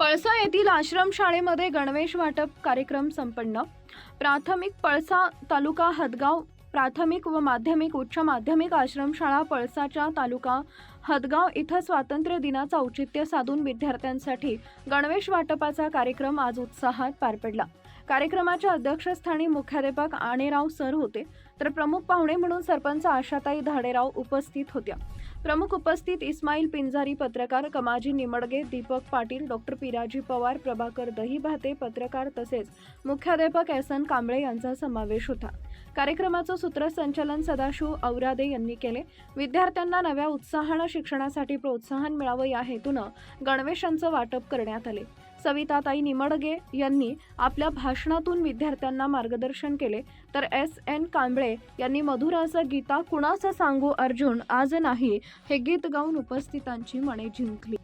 पळसा येथील आश्रमशाळेमध्ये गणवेश वाटप कार्यक्रम संपन्न. प्राथमिक पळसा तालुका हदगाव प्राथमिक व माध्यमिक उच्च माध्यमिक आश्रमशाळा पळसाच्या तालुका हदगाव इथं स्वातंत्र्य दिनाचं औचित्य साधून विद्यार्थ्यांसाठी गणवेश वाटपाचा कार्यक्रम आज उत्साहात पार पडला. कार्यक्रमाच्या अध्यक्षस्थानी मुख्याध्यापक आणेराव सर होते. तर प्रमुख पाहुणे म्हणून सरपंच आशाताई धाडेराव उपस्थित होत्या. प्रमुख उपस्थित इस्माईल पिंजारी पत्रकार कमाजी निमडगे दीपक पाटील डॉक्टर पिराजी पवार प्रभाकर दहीभाते पत्रकार तसेच मुख्याध्यापक एस एन कांबळे यांचा समावेश होता. कार्यक्रमाचं सूत्रसंचालन सदाशिव औरादे यांनी केले. विद्यार्थ्यांना नव्या उत्साहानं शिक्षणासाठी प्रोत्साहन मिळावं या हेतूनं गणवेशांचं वाटप करण्यात आले. सविताताई निमडगे यांनी आपल्या भाषणातून विद्यार्थ्यांना मार्गदर्शन केले. तर एस एन कांबळे यांनी मधुराचं गीता कुणाचं सांगू अर्जुन आज नाही हे गीत गाऊन उपस्थितांची मने जिंकली.